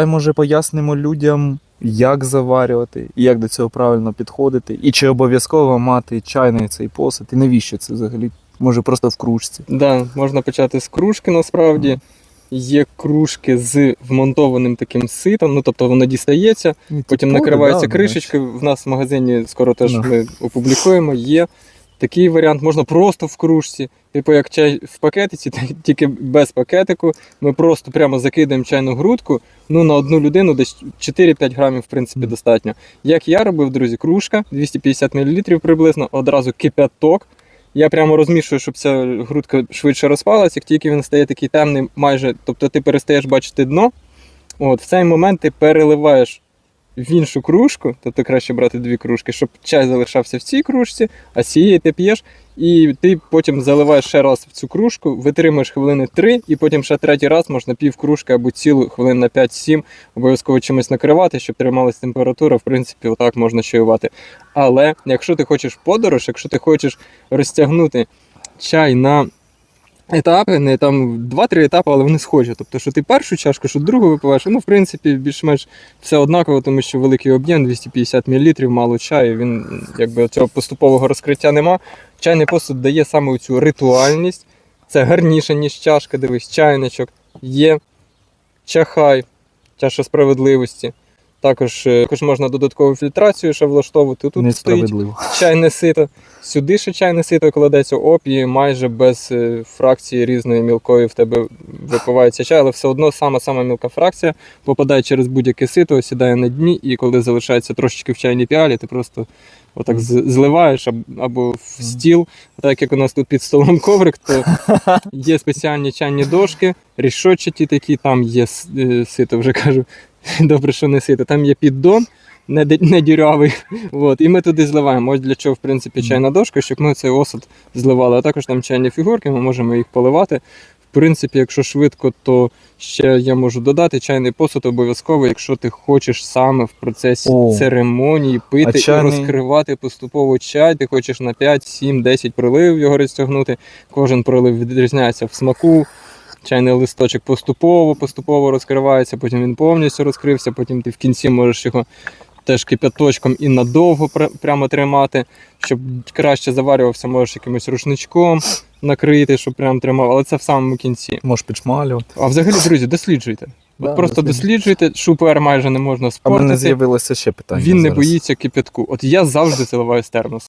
Давай, може, пояснимо людям, як заварювати, і як до цього правильно підходити, і чи обов'язково мати чайний цей посуд, і навіщо це взагалі? Може, просто в кружці. Да, можна почати з кружки насправді. Є кружки з вмонтованим таким ситом, ну тобто воно дістається, потім накривається кришечкою. В нас в магазині скоро теж Ну. ми опублікуємо. Є такий варіант, можна просто в кружці, типу як чай в пакетиці, тільки без пакетику. Ми просто прямо закидаємо чайну грудку. Ну на одну людину десь 4-5 грамів, в принципі, достатньо. Як я робив, друзі, кружка 250 мл приблизно, одразу кипяток. Я прямо розмішую, щоб ця грудка швидше розпалась, як тільки він стає такий темний, майже, тобто ти перестаєш бачити дно. От, в цей момент ти переливаєш в іншу кружку, тобто краще брати дві кружки, щоб чай залишався в цій кружці, а з цієї ти п'єш, і ти потім заливаєш ще раз в цю кружку, витримуєш хвилини 3, і потім ще третій раз можна пів кружки або цілу хвилин на 5-7, обов'язково чимось накривати, щоб трималась температура. В принципі, отак можна чаювати. Але якщо ти хочеш подорож, якщо ти хочеш розтягнути чай на етапи, не там 2-3 етапи, але вони схожі. Тобто, що ти першу чашку, що другу випиваєш, ну, в принципі, більш-менш все однаково, тому що великий об'єм 250 мл, мало чаю, він якби цього поступового розкриття нема. Чайний посуд дає саме цю ритуальність. Це гарніше, ніж чашка, дивись, чайничок. Є чахай, чаша справедливості. Також, е, також можна додаткову фільтрацію ще влаштовувати. Тут стоїть чайне сито. Сюди ще чайне сито кладеться опії, майже без е, фракції різної мілкої в тебе випивається чай, але все одно сама сама мілка фракція попадає через будь-яке сито, сідає на дні, і коли залишається трошечки в чайній піалі, ти просто отак зливаєш або в стіл. Так як у нас тут під столом коврик, то є спеціальні чайні дошки, рішотчаті такі, там є е, сито, вже кажу. Добре, що не сито. Там є піддон, не, не дірявий. От, і ми туди зливаємо. Ось для чого, в принципі, чайна дошка, щоб ми цей осад зливали. А також там чайні фігурки, ми можемо їх поливати. В принципі, якщо швидко, то ще я можу додати чайний посуд обов'язково, якщо ти хочеш саме в процесі О. церемонії пити чайний- і розкривати поступово чай. Ти хочеш на 5, 7, 10 проливів його розтягнути. Кожен пролив відрізняється в смаку. Чайний листочок поступово, поступово розкривається, потім він повністю розкрився, потім ти в кінці можеш його теж кипяточком і надовго прямо тримати, щоб краще заварювався, можеш якимось рушничком накрити, щоб прям тримав, але це в самому кінці. Можеш підшмалювати. А взагалі, друзі, досліджуйте. Да, просто досліджуйте, шупер майже не можна А мене з'явилося ще питання. Він не боїться кипятку. От я завжди заливаю з термосу.